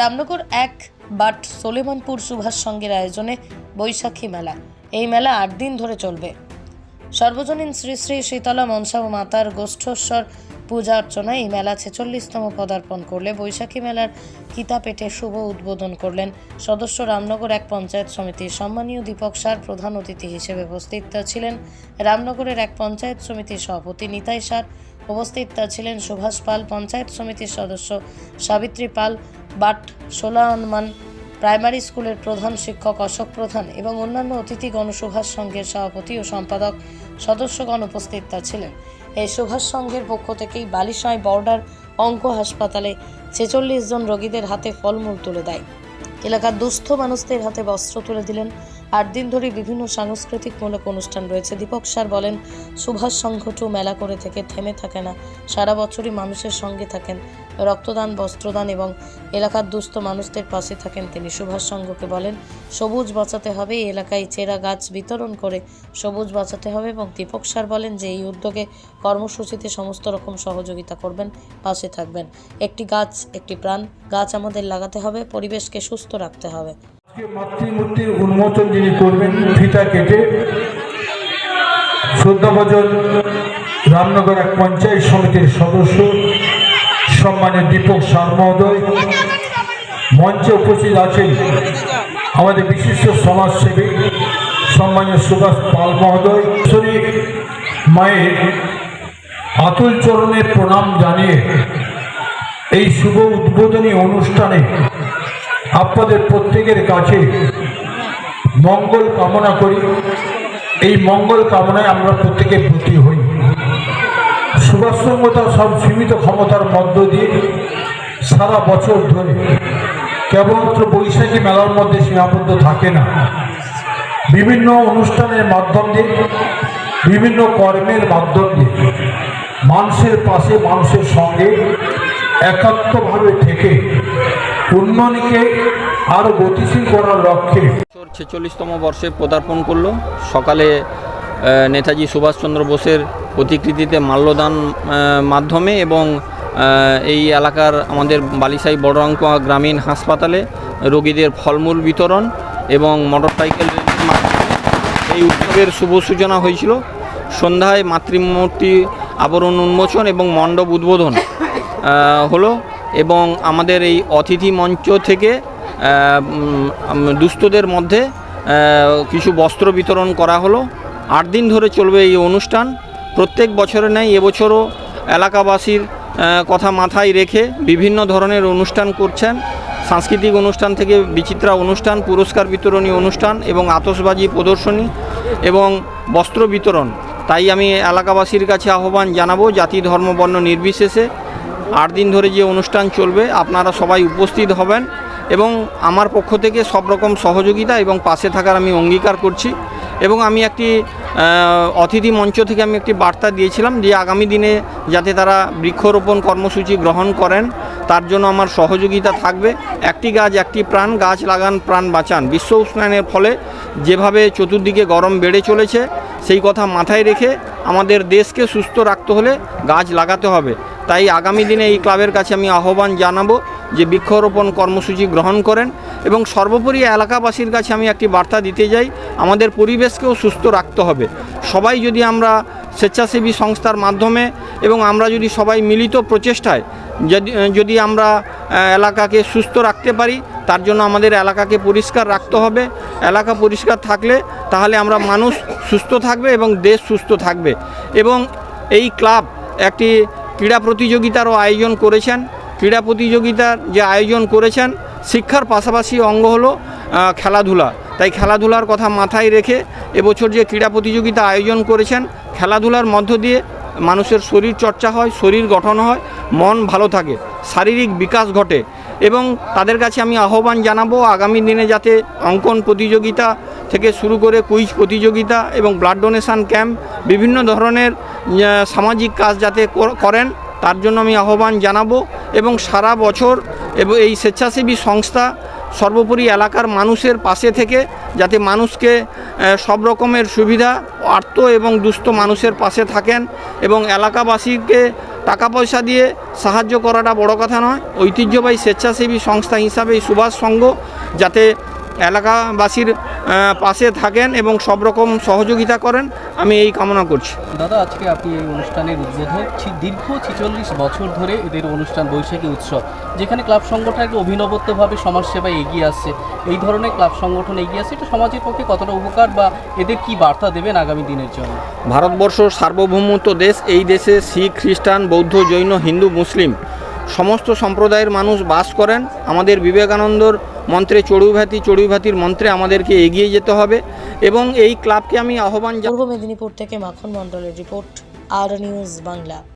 রামনগর এক বাট সোলেমানপুর সুভাষ সঙ্গের আয়োজনে বৈশাখী মেলা। এই মেলা আট দিন ধরে চলবে। সর্বজনীন শ্রী শ্রী শীতলা মনসা ও মাতার গোষ্ঠস্বর পূজা অর্চনায় এই মেলা ছেচল্লিশতম পদার্পণ করলে বৈশাখী মেলার কিতা পেটে শুভ উদ্বোধন করলেন সদস্য রামনগর এক পঞ্চায়েত সমিতির সম্মানীয় দীপক সার, প্রধান অতিথি হিসেবে উপস্থিত ছিলেন রামনগরের এক পঞ্চায়েত সমিতির সভাপতি নিতাই সার, উপস্থিত ছিলেন সুভাষ পাল, পঞ্চায়েত সমিতির সদস্য সাবিত্রী পাল, বাট সোলা হনুমান প্রাইমারি স্কুলের প্রধান শিক্ষক অশোক প্রধান এবং অন্যান্য অতিথিগণ সুভাষ সংঘের সভাপতি ও সম্পাদক সদস্যগণ উপস্থিত ছিলেন। এই সুভাষ সংঘের পক্ষ থেকেই বালিশাঁয় বর্ডার অঙ্ক হাসপাতালে ছেচল্লিশ জন রোগীদের হাতে ফলমূল তুলে দেয়। এলাকার দুস্থ মানুষদের হাতে বস্ত্র তুলে দিলেন আট দিন ধরে বিভিন্ন সাংস্কৃতিকমূলক অনুষ্ঠান রয়েছে। দীপক স্যার বলেন, সুভাষ সংঘটু মেলা করে থেকে থেমে থাকে না। সারা বছরই মানুষের সঙ্গে থাকেন। রক্তদান, বস্ত্রদান এবং এলাকার দুস্থ মানুষদের পাশে থাকেন তিনি। সুভাষ সংঘকে বলেন, সবুজ বাঁচাতে হবে এলাকায় চেরা গাছ বিতরণ করে সবুজ বাঁচাতে হবে এবং দীপক স্যার বলেন যে এই উদ্যোগে কর্মসূচিতে সমস্ত রকম সহযোগিতা করবেন, পাশে থাকবেন। একটি গাছ, একটি প্রাণ, গাছ আমাদের লাগাতে হবে, পরিবেশকে সুস্থ রাখতে হবে। আজকে মাতৃমূর্তির উন্মোচন যিনি করবেন, ফিতা কেটে শ্রদ্ধাভজন রামনগর এক পঞ্চায়েত সমিতির সদস্য সম্মানের দীপক সার মহোদয়, মঞ্চে উপস্থিত আছেন আমাদের বিশিষ্ট সমাজসেবী, সম্মানীয় সুভাষ পাল মহোদয়। মায়ের আতুল চরণে প্রণাম জানিয়ে এই শুভ উদ্বোধনী অনুষ্ঠানে আপনাদের প্রত্যেকের কাছে মঙ্গল কামনা করি। এই মঙ্গল কামনায় আমরা প্রত্যেকে ব্রতী হই। সুভাষসঙ্গতা সব সীমিত ক্ষমতার মধ্য দিয়ে সারা বছর ধরে কেবলমাত্র বৈশাখী মেলার মধ্যে সীমাবদ্ধ থাকে না। বিভিন্ন অনুষ্ঠানের মাধ্যম দিয়ে, বিভিন্ন কর্মের মাধ্যম দিয়ে মানুষের পাশে মানুষের সঙ্গে একাত্মভাবে থেকে উন্নয়নকে আরও গতিশীল করার লক্ষ্যে। ছেচল্লিশতম বর্ষে পদার্পণ করল। সকালে নেতাজি সুভাষচন্দ্র বোসের প্রতিকৃতিতে মাল্যদান মাধ্যমে এবং এই এলাকার আমাদের বালিসাই বড়রাঙ্কুয়া গ্রামীণ হাসপাতালে রোগীদের ফলমূল বিতরণ এবং মোটরসাইকেল এই উৎসবের শুভ সূচনা হয়েছিল। সন্ধ্যায় মাতৃমূর্তি আবরণ উন্মোচন এবং মণ্ডপ উদ্বোধন হলো। এবং আমাদের এই অতিথি মঞ্চ থেকে দুস্থদের মধ্যে কিছু বস্ত্র বিতরণ করা হলো। আট দিন ধরে চলবে এই অনুষ্ঠান। প্রত্যেক বছরে নেই এবছরও এলাকাবাসীর কথা মাথায় রেখে বিভিন্ন ধরনের অনুষ্ঠান করছেন। সাংস্কৃতিক অনুষ্ঠান থেকে বিচিত্রা অনুষ্ঠান, পুরস্কার বিতরণী অনুষ্ঠান এবং আতশবাজি প্রদর্শনী এবং বস্ত্র বিতরণ। তাই আমি এলাকাবাসীর কাছে আহ্বান জানাব, জাতি, ধর্ম, বর্ণ নির্বিশেষে আট দিন ধরে যে অনুষ্ঠান চলবে, আপনারা সবাই উপস্থিত হবেন এবং আমার পক্ষ থেকে সব রকম সহযোগিতা এবং পাশে থাকার আমি অঙ্গীকার করছি এবং আমি একটি অতিথি মঞ্চ থেকে আমি একটি বার্তা দিয়েছিলাম যে আগামী দিনে যাতে তারা বৃক্ষরোপণ কর্মসূচি গ্রহণ করেন, তার জন্য আমার সহযোগিতা থাকবে। একটি গাছ, একটি প্রাণ, গাছ লাগান, প্রাণ বাঁচান। বিশ্ব উষ্ণায়নের ফলে যেভাবে চতুর্দিকে গরম বেড়ে চলেছে, সেই কথা মাথায় রেখে আমাদের দেশকে সুস্থ রাখতে হলে গাছ লাগাতে হবে। তাই আগামী দিনে এই ক্লাবের কাছে আমি আহ্বান জানাব যে বৃক্ষরোপণ কর্মসূচি গ্রহণ করেন এবং সর্বোপরি এলাকাবাসীর কাছে আমি একটি বার্তা দিতে যাই, আমাদের পরিবেশকেও সুস্থ রাখতে হবে। সবাই যদি আমরা স্বেচ্ছাসেবী সংস্থার মাধ্যমে এবং আমরা যদি সবাই মিলিত প্রচেষ্টায় যদি যদি আমরা এলাকাকে সুস্থ রাখতে পারি, তার জন্য আমাদের এলাকাকে পরিষ্কার রাখতে হবে। এলাকা পরিষ্কার থাকলে তাহলে আমরা মানুষ সুস্থ থাকবে এবং দেশ সুস্থ থাকবে। এবং এই ক্লাব একটি ক্রীড়া প্রতিযোগিতারও আয়োজন করেছেন। ক্রীড়া প্রতিযোগিতার যে আয়োজন করেছেন, শিক্ষার পাশাপাশি অঙ্গ হলো খেলাধুলা। তাই খেলাধুলার কথা মাথায় রেখে এবছর যে ক্রীড়া প্রতিযোগিতা আয়োজন করেছেন, খেলাধুলার মধ্য দিয়ে মানুষের শরীর চর্চা হয়, শরীর গঠন হয়, মন ভালো থাকে, শারীরিক বিকাশ ঘটে। এবং তাদের কাছে আমি আহ্বান জানাব আগামী দিনে যাতে অঙ্কন প্রতিযোগিতা থেকে শুরু করে কুইজ প্রতিযোগিতা এবং ব্লাড ডোনেশন ক্যাম্প বিভিন্ন ধরনের সামাজিক কাজ যাতে করেন, তার জন্য আমি আহ্বান জানাব এবং সারা বছর এবং, এই স্বেচ্ছাসেবী সংস্থা সর্বোপরি এলাকার মানুষের পাশে থেকে যাতে মানুষকে সব রকমের সুবিধা আর্ত এবং দুস্থ মানুষের পাশে থাকেন এবং এলাকাবাসীকে টাকা পয়সা দিয়ে সাহায্য করাটা বড় কথা নয়। ঐতিহ্যবাহী স্বেচ্ছাসেবী সংস্থা হিসাবে সুভাষ সংঘ যাতে এলাকাবাসীর পাশে থাকেন এবং সব রকম সহযোগিতা করেন আমি এই কামনা করছি। দাদা আজকে আপনি এই অনুষ্ঠানের উদ্বোধক দীর্ঘ ছিচল্লিশ বছর ধরে এদের অনুষ্ঠান বৈশাখী উৎসব যেখানে ক্লাব সংগঠনকে অভিনবত্বভাবে সমাজসেবায় এগিয়ে আসছে। এই ধরনের ক্লাব সংগঠন এগিয়ে আসছে এটা সমাজের পক্ষে কতটা উপকার বা এদের কি বার্তা দেবেন আগামী দিনের জন্য? ভারতবর্ষ সার্বভৌমত্ব দেশ এই দেশে শিখ খ্রিস্টান বৌদ্ধ জৈন হিন্দু মুসলিম সমস্ত সম্প্রদায়ের মানুষ বাস করেন। আমাদের বিবেকানন্দর মন্ত্রে চড়ুইভাতি চড়ুইভাতির মন্ত্রে আমাদেরকে এগিয়ে যেতে হবে এবং এই ক্লাবকে আমি আহ্বান পূর্ব মেদিনীপুর থেকে মাখন মণ্ডলের রিপোর্ট, আর নিউজ বাংলা।